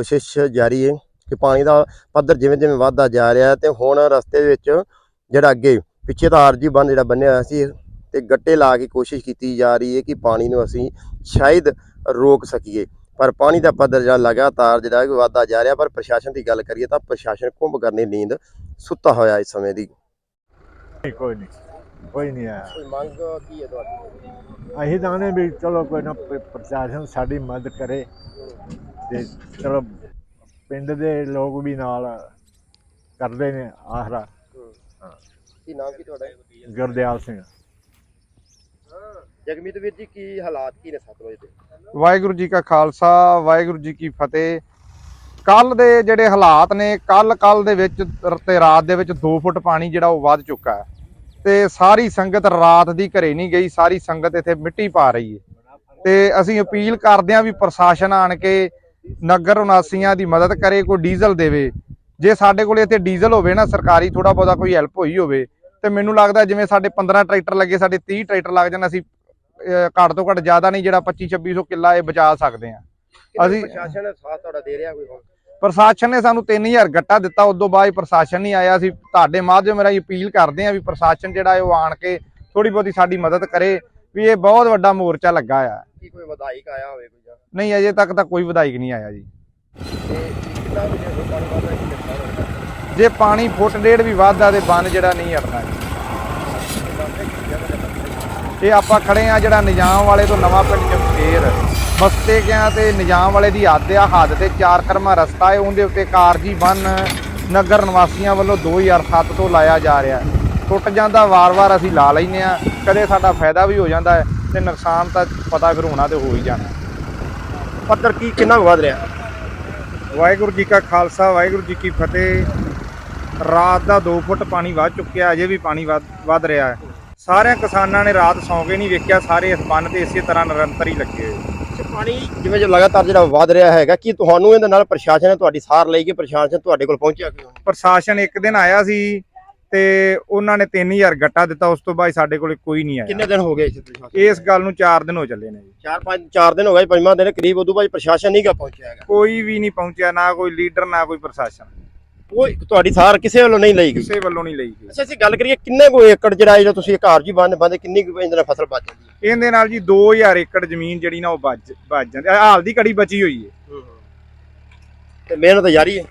ਕੋਸ਼ਿਸ਼ ਜਾਰੀ ਹੈ ਕਿ ਪਾਣੀ ਦਾ ਪੱਧਰ ਜਿਵੇਂ ਜਿਵੇਂ ਵਧਦਾ ਜਾ ਰਿਹਾ ਹੈ ਤੇ ਹੁਣ ਰਸਤੇ ਵਿੱਚ ਜਿਹੜਾ ਅੱਗੇ ਪਿੱਛੇ ਤਾਂ ਆਰਜੀ ਬੰਨ ਜਿਹੜਾ ਬੰਨਿਆ ਹੋਇਆ ਸੀ ਤੇ ਗੱਟੇ ਲਾ ਕੇ ਕੋਸ਼ਿਸ਼ ਕੀਤੀ ਜਾ ਰਹੀ ਹੈ ਕਿ ਪਾਣੀ ਨੂੰ ਅਸੀਂ ਸ਼ਾਇਦ ਰੋਕ ਸਕੀਏ। ਪਰ ਪਾਣੀ ਦਾ ਪੱਧਰ ਜਿਹੜਾ ਲਗਾਤਾਰ ਜਿਹੜਾ ਕਿ ਵਧਦਾ ਜਾ ਰਿਹਾ। ਪਰ ਪ੍ਰਸ਼ਾਸਨ ਦੀ ਗੱਲ ਕਰੀਏ ਤਾਂ ਪ੍ਰਸ਼ਾਸਨ ਕੁੰਭ ਕਰਨੀ ਨੀਂਦ ਸੁੱਤਾ ਹੋਇਆ ਇਸ ਸਮੇਂ ਦੀ। ਕੋਈ ਨਹੀਂ। ਕੋਈ ਨਹੀਂ ਆਇਆ। ਕੋਈ ਮੰਗ ਕੀ ਹੈ ਤੁਹਾਡੀ? ਅਸੀਂ ਤਾਂ ਨੇ ਵੀ ਚਲੋ ਕੋਈ ਨਾ ਪ੍ਰਸ਼ਾਸਨ ਸਾਡੀ ਮਦਦ ਕਰੇ। ਤੇ ਚਲੋ ਪਿੰਡ ਦੇ ਲੋਕ ਵੀ ਨਾਲ ਕਰਦੇ ਨੇ ਆਸਰਾ। ਕੀ ਨਾਮ ਕੀ ਤੁਹਾਡਾ? ਗੁਰਦਿਆਲ ਸਿੰਘ। ਜਗਮੀਤ ਵੀਰ ਜੀ ਕੀ ਹਾਲਾਤ ਕੀ ਨੇ ਸਤਲੁਜ ਦੇ? ਵਾਹਿਗੁਰੂ ਜੀ ਕਾ ਖਾਲਸਾ ਵਾਹਿਗੁਰੂ ਜੀ ਕੀ ਫਤਿਹ। ਕੱਲ ਦੇ ਜਿਹੜੇ ਹਾਲਾਤ ਨੇ ਕੱਲ ਕੱਲ ਦੇ ਵਿੱਚ ਤੇ ਰਾਤ ਦੇ ਵਿੱਚ 2 ਫੁੱਟ ਪਾਣੀ ਜਿਹੜਾ ਉਹ ਵੱਧ ਚੁੱਕਾ ਹੈ। ਤੇ ਸਾਰੀ ਸੰਗਤ ਰਾਤ ਦੀ ਘਰੇ ਨਹੀਂ ਗਈ ਸਾਰੀ ਸੰਗਤ ਇੱਥੇ ਮਿੱਟੀ ਪਾ ਰਹੀ ਹੈ। ਤੇ ਅਸੀਂ ਅਪੀਲ ਕਰਦੇ ਹਾਂ ਵੀ ਪ੍ਰਸ਼ਾਸਨ ਆਣ ਕੇ ਨਗਰ ਨਿਵਾਸੀਆਂ ਦੀ ਮਦਦ ਕਰੇ ਕੋਈ ਡੀਜ਼ਲ ਦੇਵੇ। ਜੇ ਸਾਡੇ ਕੋਲ ਇੱਥੇ ਡੀਜ਼ਲ ਹੋਵੇ ਨਾ ਸਰਕਾਰੀ ਥੋੜਾ ਬਹੁਤਾ ਕੋਈ ਹੈਲਪ ਹੋਈ ਹੋਵੇ ਤੇ ਮੈਨੂੰ ਲੱਗਦਾ ਜਿਵੇਂ ਸਾਡੇ 15 ਟਰੈਕਟਰ ਲੱਗੇ ਸਾਡੇ 30 ਟਰੈਕਟਰ ਲੱਗ ਜਾਣ ਅਸੀਂ ਘੱਟ ਤੋਂ ਘੱਟ ਜ਼ਿਆਦਾ ਨਹੀਂ ਜਿਹੜਾ 25 2600 ਕਿੱਲਾ ਇਹ ਬਚਾ ਸਕਦੇ ਆ ਅਸੀਂ- ਪ੍ਰਸ਼ਾਸਨ ਸਾਥ ਤੁਹਾਡਾ ਦੇ ਰਿਹਾ ਕੋਈ ਹੁਣ ਪ੍ਰਸ਼ਾਸਨ ਨੇ ਸਾਨੂੰ 3000 ਗੱਟਾ ਦਿੱਤਾ ਉਦੋਂ ਬਾਅਦ ਪ੍ਰਸ਼ਾਸਨ ਨਹੀਂ ਆਇਆ। ਅਸੀਂ ਤੁਹਾਡੇ ਮਾਧਿਅਮ ਰਾਹੀਂ ਅਪੀਲ ਕਰਦੇ ਆ ਵੀ ਪ੍ਰਸ਼ਾਸਨ ਜਿਹੜਾ ਹੈ ਉਹ ਆਣ ਕੇ ਥੋੜੀ ਬਹੁਤੀ ਸਾਡੀ ਮਦਦ ਕਰੇ ਵੀ ਇਹ ਬਹੁਤ ਵੱਡਾ ਮੋਰਚਾ ਲੱਗਾ ਆ। ਕੀ ਕੋਈ ਵਧਾਈਕ ਆਇਆ ਹੋਵੇ ਕੋਈ ਜਾਂ? ਨਹੀਂ ਅਜੇ ਤੱਕ ਤਾਂ ਕੋਈ ਵਿਧਾਇਕ ਨਹੀਂ ਆਇਆ ਜੀ। ਤੇ ਕਿੰਨਾ ਕੁ ਜੇ ਪਾਣੀ ਵਧਦਾ ਕੀ ਨੁਕਸਾਨ ਹੋਵੇਗਾ ਜੇ ਪਾਣੀ ਫੁੱਟ ਡੇਢ ਵੀ ਵੱਧਦਾ ਤੇ ਬੰਨ ਜਿਹੜਾ ਨਹੀਂ ਜੀ। ਇਹ ਆਪਾਂ ਖੜੇ ਆ ਜਿਹੜਾ ਨਿਜ਼ਾਮ ਵਾਲੇ ਤੋਂ ਨਵਾਂ ਪਿੰਡ ਜਮਸ਼ੇਰ ਮਸਤੇ ਗਿਆ ਤੇ ਨਿਜ਼ਾਮ ਵਾਲੇ ਦੀ ਹੱਦ ਆ ਹੱਦ ਤੇ ਚਾਰ ਕਰਮਾ ਰਸਤਾ ਹੈ ਉਹਦੇ ਉੱਤੇ ਕਾਰਜੀ ਬੰਨ ਨਗਰ ਨਿਵਾਸੀਆਂ ਵੱਲੋਂ 2007 ਤੋਂ ਲਾਇਆ ਜਾ ਰਿਹਾ। ਟੁੱਟ ਜਾਂਦਾ ਵਾਰ-ਵਾਰ ਅਸੀਂ ਲਾ ਲੈਨੇ ਆ ਕਦੇ ਸਾਡਾ ਫਾਇਦਾ ਵੀ ਹੋ ਜਾਂਦਾ ਹੈ। ਤੇ ਨੁਕਸਾਨ ਤਾਂ ਪਤਾ ਫਿਰ ਹੋਣਾ ਤੇ ਹੋ ਹੀ ਜਾਣਾ। ਪੱਧਰ ਕੀ ਕਿੰਨਾ ਕੁ ਵਧ ਰਿਹਾ? ਵਾਹਿਗੁਰੂ ਜੀ ਕਾ ਖਾਲਸਾ ਵਾਹਿਗੁਰੂ ਜੀ ਕੀ ਫਤਿਹ। ਰਾਤ ਦਾ 2 ਫੁੱਟ ਪਾਣੀ ਵੱਧ ਚੁੱਕਿਆ ਅਜੇ ਵੀ ਪਾਣੀ ਵੱਧ ਰਿਹਾ ਹੈ। ਸਾਰਿਆਂ ਕਿਸਾਨਾਂ ਨੇ ਰਾਤ ਸੌਂ ਕੇ ਨਹੀਂ ਵੇਖਿਆ ਸਾਰੇ ਇਸ ਬੰਨ ਤੇ ਇਸੇ ਤਰ੍ਹਾਂ ਨਿਰੰਤਰ ਹੀ ਲੱਗੇ ਹੋਏ। ਪਾਣੀ ਜਿਵੇਂ ਜੋ ਲਗਾਤਾਰ ਜਿਹੜਾ ਵਧ ਰਿਹਾ ਹੈਗਾ ਕੀ ਤੁਹਾਨੂੰ ਇਹਦੇ ਨਾਲ ਪ੍ਰਸ਼ਾਸਨ ਨੇ ਤੁਹਾਡੀ ਸਾਰ ਲਈ ਕਿ ਪ੍ਰਸ਼ਾਸਨ ਤੁਹਾਡੇ ਕੋਲ ਪਹੁੰਚਿਆ ਕਿਉਂ? ਪ੍ਰਸ਼ਾਸਨ ਇੱਕ ਦਿਨ ਆਇਆ ਸੀ ਤੇ ਉਹਨਾਂ ਨੇ 3000 ਗੱਟਾ ਦਿੱਤਾ ਉਸ ਤੋਂ ਬਾਅਦ ਸਾਡੇ ਕੋਲ ਕੋਈ ਨਹੀਂ ਕਿੰਨੇ ਆਇਆ ਦਿਨ ਹੋ ਗਏ ਇਸ ਪ੍ਰਸ਼ਾਸਨ ਇਸ ਗੱਲ ਨੂੰ 4 ਦਿਨ ਹੋ ਚੱਲੇ ਨੇ ਜੀ। ਚਾਰ ਪੰਜ ਚਾਰ ਦਿਨ ਹੋ ਗਏ ਪੰਜਵਾਂ ਦਿਨ ਕਰੀਬ ਉਦੋਂ ਬਾਅਦ ਪ੍ਰਸ਼ਾਸਨ ਨਹੀਂ ਗਾ ਪਹੁੰਚਿਆ ਹੈਗਾ। ਕੋਈ ਵੀ ਨਹੀਂ ਪਹੁੰਚਿਆ ਨਾ ਕੋਈ ਲੀਡਰ ਨਾ ਕੋਈ ਪ੍ਰਸ਼ਾਸਨ। ਕੋਈ ਤੁਹਾਡੀ ਸਾਰ ਕਿਸੇ ਵੱਲੋਂ ਨਹੀਂ ਲਈ ਗਈ? ਕਿਸੇ ਵੱਲੋਂ ਨਹੀਂ ਲਈ ਗਈ। ਅੱਛਾ ਅਸੀਂ ਗੱਲ ਕਰੀਏ ਕਿੰਨੇ ਕੋ ਏਕੜ ਜਿਹੜਾ ਜਿਹੜਾ ਤੁਸੀਂ ਘਰ ਜੀ ਬੰਦ ਬੰਦ ਕਿੰਨੀ ਕੁ ਇਹਦੇ ਨਾਲ ਫਸਲ ਬਚ ਜਾਂਦੀ ਹੈ? ਇਹਦੇ ਨਾਲ ਜੀ 2000 ਏਕੜ ਜ਼ਮੀਨ ਜਿਹੜੀ ਨਾ ਉਹ ਬਚ ਬਚ ਜਾਂਦੀ। ਹਾਲ ਦੀ ਘੜੀ ਬਚੀ ਹੋਈ ਹੈ। ਤੇ ਮਿਹਨਤ ਜਾਰੀ ਹੈ?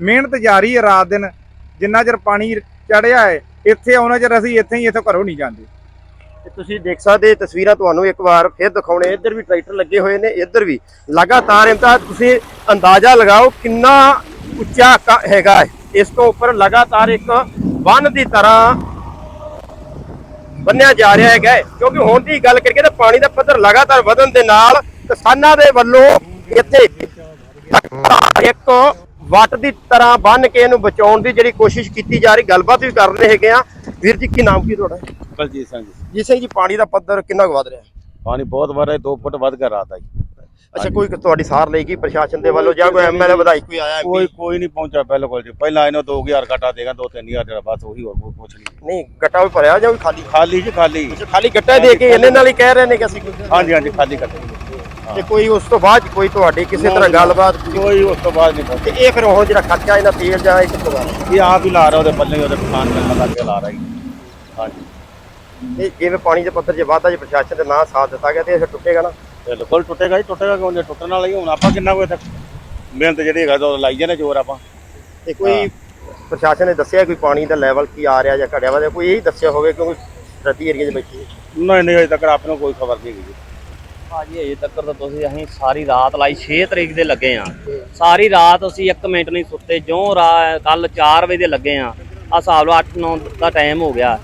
ਮਿਹਨਤ ਜਾਰੀ ਹੈ ਰਾਤ ਦਿਨ। ਜਿੰਨਾ ਚਿਰ ਪਾਣੀ ਚੜਿਆ ਹੈ, ਇੱਥੇ ਆਉਣਾ ਚਿਰ ਅਸੀਂ ਇੱਥੇ ਹੀ ਇੱਥੋਂ ਘਰੋਂ ਨਹੀਂ ਜਾਂਦੇ। ਤੇ ਤੁਸੀਂ ਦੇਖ ਸਕਦੇ ਤਸਵੀਰਾਂ ਤੁਹਾਨੂੰ ਇੱਕ ਵਾਰ ਫਿਰ ਦਿਖਾਉਣੇ ਇੱਧਰ ਵੀ ਟਰੈਕਟਰ ਲੱਗੇ ਹੋਏ ਨੇ, ਇੱਧਰ ਵੀ। ਲਗਾਤਾਰ ਇਮਤਾ ਤੁਸੀਂ ਅੰਦਾਜ਼ਾ ਲਗਾਓ ਕਿੰਨਾ ਉੱਚਾ ਹੈਗਾ ਇਸ ਤੋਂ ਉੱਪਰ ਲਗਾਤਾਰ ਇੱਕ ਬੰਨ ਦੀ ਤਰ੍ਹਾਂ ਬੰਨਿਆ ਜਾ ਰਿਹਾ ਹੈਗਾ ਹੈ। ਕਿਉਂਕਿ ਹੁਣ ਦੀ ਗੱਲ ਕਰੀਏ ਤਾਂ ਪਾਣੀ ਦਾ ਪੱਧਰ ਲਗਾਤਾਰ ਵਧਣ ਦੇ ਨਾਲ ਕਿਸਾਨਾਂ ਦੇ ਵੱਲੋਂ ਇੱਥੇ ਇੱਕ ਵੱਟ ਦੀ ਤਰ੍ਹਾਂ ਬੰਨ ਕੇ ਇਹਨੂੰ ਬਚਾਉਣ ਦੀ ਜਿਹੜੀ ਕੋਸ਼ਿਸ਼ ਕੀਤੀ ਜਾ ਰਹੀ ਗੱਲਬਾਤ ਵੀ ਕਰ ਰਹੇ ਹੈਗੇ ਆ। ਵੀਰ ਜੀ ਕੀ ਨਾਮ ਕੀ ਤੁਹਾਡਾ? ਬਲਜੀਤ ਸਿੰਘ ਜੀ। ਜੀ ਸਿੰਘ ਜੀ ਪਾਣੀ ਦਾ ਪੱਧਰ ਕਿੰਨਾ ਕੁ ਵਧ ਰਿਹਾ? ਪਾਣੀ ਬਹੁਤ ਵਾਰ 2 ਫੁੱਟ ਵੱਧ ਗਿਆ ਰਾਤ ਜੀ। ਅੱਛਾ ਕੋਈ ਤੁਹਾਡੀ ਸਾਰ ਲਈ ਗਈ ਪ੍ਰਸ਼ਾਸਨ ਦੇ ਵੱਲੋਂ ਜਾਂ ਕੋਈ ਐਮਐਲਏ ਵਧਾਈ ਕੋਈ ਆਇਆ ਕੋਈ? ਕੋਈ ਨਹੀਂ ਪਹੁੰਚਿਆ ਬਿਲਕੁਲ ਜੀ। ਪਹਿਲਾਂ ਇਹਨੂੰ 2000 ਘਟਾ ਦੇਗਾ 2-3000 ਜਿਹੜਾ ਬਸ ਉਹੀ ਹੋਰ ਕੋਈ ਕੁਛ ਨਹੀਂ। ਨਹੀਂ ਗੱਟਾ ਵੀ ਭਰਿਆ ਜਾਂ ਖਾਲੀ? ਖਾਲੀ ਜੀ ਖਾਲੀ। ਖਾਲੀ ਗੱਟਾ ਦੇ ਕੇ ਇਹਨੇ ਨਾਲ ਹੀ ਕਹਿ ਰਹੇ ਨੇ ਕਿ ਅਸੀਂ ਹਾਂਜੀ ਹਾਂਜੀ ਖਾਲੀ ਕੱਟੇ ਤੇ ਕੋਈ ਉਸ ਤੋਂ ਬਾਅਦ ਕੋਈ ਤੁਹਾਡੀ ਕਿਸੇ ਤਰ੍ਹਾਂ ਗੱਲਬਾਤ ਕੋਈ? ਉਸ ਤੋਂ ਬਾਅਦ ਨਹੀਂ। ਤੇ ਇਹ ਫਿਰ ਉਹ ਜਿਹੜਾ ਖਰਚਾ ਇਹਨਾਂ ਤੇਲ ਜਾਂ ਕਿੱਥੋਂ ਦਾ? ਇਹ ਆਪ ਹੀ ਲਾ ਰਿਹਾ ਉਹਦੇ ਪੱਲੇ ਉਹਦੇ ਕਿਸਾਨ ਮਿਲ ਲਾ ਕੇ ਲਾ ਰਿਹਾ ਹਾਂਜੀ। ਇਹ ਜਿਵੇਂ ਪਾਣੀ ਦੇ ਪੱਧਰ ਜੇ ਵਾਧਾ ਜੇ ਪ੍ਰਸ਼ਾਸਨ ਦੇ ਨਾਂ ਸਾਥ ਦਿੱਤਾ ਗਿਆ ਤੇ ਇਹ ਟੁੱਟੇਗਾ ਨਾ? ਬਿਲਕੁਲ ਟੁੱਟੇਗਾ ਜੀ ਟੁੱਟੇਗਾ ਕਿਉਂ ਜੇ ਟੁੱਟਣ ਵਾਲਾ ਹੀ ਹੁਣ ਆਪਾਂ ਕਿੰਨਾ ਕੋਈ ਇੱਥੇ ਮਿਹਨਤ ਜਿਹੜੀ ਹੈਗਾ ਉਹ ਲਾਈ ਜਾਂਦੇ ਜ਼ੋਰ ਆਪਾਂ। ਤੇ ਕੋਈ ਪ੍ਰਸ਼ਾਸਨ ਨੇ ਦੱਸਿਆ ਕੋਈ ਪਾਣੀ ਦਾ ਲੈਵਲ ਕੀ ਆ ਰਿਹਾ ਜਾਂ ਘਟਿਆ ਵਾ? ਕੋਈ ਇਹੀ ਦੱਸਿਆ ਹੋਵੇ ਕਿਉਂਕਿ ਰੱਦੀ ਏਰੀਆ 'ਚ ਬੈਠੀ ਹੈ। ਨਹੀਂ ਨਹੀਂ ਅਜੇ ਤੱਕ ਆਪ ਨੂੰ ਕੋਈ ਖਬਰ ਨਹੀਂ ਜੀ ਭਾਜੀ ਅਜੇ ਤੱਕ ਤਾਂ ਤੁਸੀਂ ਅਸੀਂ ਸਾਰੀ ਰਾਤ ਲਾਈ 6 ਤਰੀਕ ਦੇ ਲੱਗੇ ਆ। ਸਾਰੀ ਰਾਤ ਅਸੀਂ 1 ਮਿੰਟ ਨਹੀਂ ਸੁੱਤੇ ਜੋ ਕੱਲ 4 ਵਜੇ ਦੇ ਲੱਗੇ ਆ। ਆ ਹਿਸਾਬ ਲਓ 8 9 ਦਾ ਟਾਈਮ ਹੋ ਗਿਆ।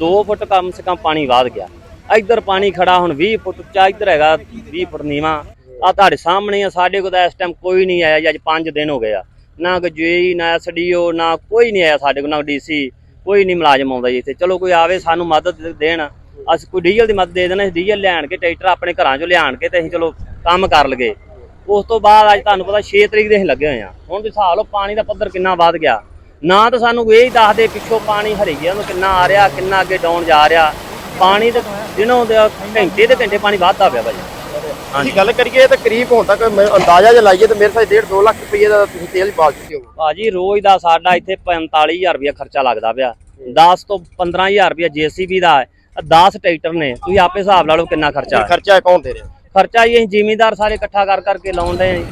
2 ਫੁੱਟ ਕਮ ਸੇ ਕਮ ਪਾਣੀ ਵਧ ਗਿਆ। ਇੱਧਰ ਪਾਣੀ ਖੜਾ ਹੁਣ 20 ਫੁੱਟ ਉੱਚਾ, ਇੱਧਰ ਹੈਗਾ 20 ਫੁੱਟ ਨੀਵਾ। ਆ ਤੁਹਾਡੇ ਸਾਹਮਣੇ ਆ, ਸਾਡੇ ਕੋਲ ਤਾਂ ਇਸ ਟਾਈਮ ਕੋਈ ਨਹੀਂ ਆਇਆ ਜੀ, ਅੱਜ 5 ਦਿਨ ਹੋ ਗਏ ਆ। ਨਾ ਕੋਈ ਜੇਈ ਨਾ ਐਸਡੀਓ ਨਾ ਕੋਈ ਨਹੀਂ ਆਇਆ ਸਾਡੇ ਕੋਲ, ਨਾ ਡੀਸੀ ਕੋਈ ਨਹੀਂ ਮੁਲਾਜ਼ਮ ਆਉਂਦਾ ਜੀ ਇੱਥੇ। ਚਲੋ ਕੋਈ ਆਵੇ, ਸਾਨੂੰ ਮਦਦ ਦੇਣ। ਅਸੀਂ ਕੋਈ ਡੀਜ਼ਲ ਦੀ ਮਦਦ ਦੇ ਦੇਣਾ ਡੀਜ਼ਲ ਲਿਆਣ ਕੇ ਟਰੈਕਟਰ ਆਪਣੇ ਘਰਾਂ 'ਚੋਂ ਲਿਆਣ ਕੇ ਤੇ ਅਸੀਂ ਚਲੋ ਕੰਮ ਕਰ ਲਗੇ। ਉਸ ਤੋਂ ਬਾਅਦ ਅੱਜ ਤੁਹਾਨੂੰ ਪਤਾ 6 ਤਰੀਕ ਦੇ ਅਸੀਂ ਲੱਗੇ ਹੋਏ ਆ ਹੁਣ ਤੁਸੀਂ ਹਿਸਾਬ ਲਓ ਪਾਣੀ ਦਾ ਪੱਧਰ ਕਿੰਨਾ ਵੱਧ ਗਿਆ। ਨਾ ਤਾਂ ਸਾਨੂੰ ਇਹ ਹੀ ਦੱਸਦੇ ਪਿੱਛੋਂ ਪਾਣੀ ਹਰੀਆ ਨੂੰ ਕਿੰਨਾ ਆ ਰਿਹਾ ਕਿੰਨਾ ਅੱਗੇ ਡਾਉਣ ਜਾ ਰਿਹਾ। ਪਾਣੀ ਤੇ ਦਿਨੋਂ ਦੇ ਘੰਟੇ ਦੇ ਘੰਟੇ ਪਾਣੀ ਵੱਧਦਾ ਪਿਆ ਭਾਜੀ। ਅਸੀਂ ਗੱਲ ਕਰੀਏ ਤਾਂ ਕਰੀਬ ਹੁਣ ਤੱਕ ਅੰਦਾਜ਼ਾ ਜੇ ਲਾਈਏ ਤਾਂ ਮੇਰੇ ਸਾਹ 1.5 2 ਲੱਖ ਰੁਪਏ ਦਾ ਤੁਸੀਂ ਤੇਲ ਬਾਲ ਚੁੱਕੇ ਹੋ। ਭਾਜੀ ਰੋਜ਼ ਦਾ ਸਾਡਾ ਇੱਥੇ 45000 ਰੁਪਇਆ ਖਰਚਾ ਲੱਗਦਾ ਪਿਆ। 10 ਤੋਂ 15000 ਰੁਪਇਆ ਜੀਸੀਬੀ ਦਾ ਹੈ। 10 ਟਰੈਕਟਰ ਨੇ ਤੁਸੀਂ ਆਪੇ ਹਿਸਾਬ ਲਾ ਲਓ ਕਿੰਨਾ ਖਰਚਾ ਹੈ। ਖਰਚਾ ਕੌਣ ਦੇ ਰਿਹਾ? ਖਰਚਾ ਹੀ ਅਸੀਂ ਜ਼ਿਮੀਂਦਾਰ ਸਾਰੇ ਇਕੱਠਾ ਕਰ ਕਰਕੇ ਲਾਉਂਦੇ ਆਂ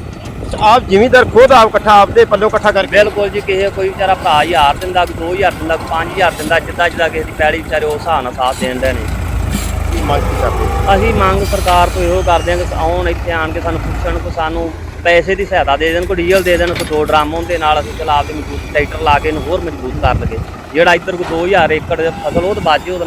ਆਪ ਜ਼ਿਮੀਂਦਾਰ ਖੁਦ ਆਪ ਇਕੱਠਾ ਆਪਦੇ ਪੱਲੋਂ ਇਕੱਠਾ ਕਰਕੇ? ਬਿਲਕੁਲ ਜੀ ਕਿਸੇ ਕੋਈ ਵਿਚਾਰਾ ਭਰਾ 1000 ਦਿੰਦਾ ਕੋਈ 2000 ਦਿੰਦਾ ਕੋਈ 5000 ਦਿੰਦਾ ਜਿੱਦਾਂ ਜਿੱਦਾਂ ਕਿਸੇ ਦੀ ਪੈਲੀ ਵਿਚਾਰੇ ਉਸ ਹਿਸਾਬ ਨਾਲ ਸਾਥ ਦੇਣ ਦੇ ਨੇ। ਕੀ ਮੰਗ ਕੀ ਕਰਦੇ? ਅਸੀਂ ਮੰਗ ਸਰਕਾਰ ਤੋਂ ਇਹੋ ਕਰਦੇ ਹਾਂ ਕਿ ਆਉਣ ਇੱਥੇ ਆਣ ਕੇ ਸਾਨੂੰ ਪੁੱਛਣ ਕੋ ਸਾਨੂੰ ਪੈਸੇ ਦੀ ਸਹਾਇਤਾ ਦੇ ਦੇਣ ਕੋਈ ਡੀਜ਼ਲ ਦੇ ਦੇਣ ਕੋਈ ਦੋ ਡਰਮ ਉਹਦੇ ਨਾਲ ਅਸੀਂ ਚਲਾ ਆਪਦੇ ਮਜ਼ਬੂਤ ਟਰੈਕਟਰ ਲਾ ਕੇ ਇਹਨੂੰ ਹੋਰ ਮਜ਼ਬੂਤ ਕਰ ਲਗੇ ਜਿਹੜਾ ਇੱਧਰ ਕੋਈ 2000 ਏਕੜ ਫਸਲ ਉਹ ਤਾਂ ਬਾਜੇ ਉਹਦਾ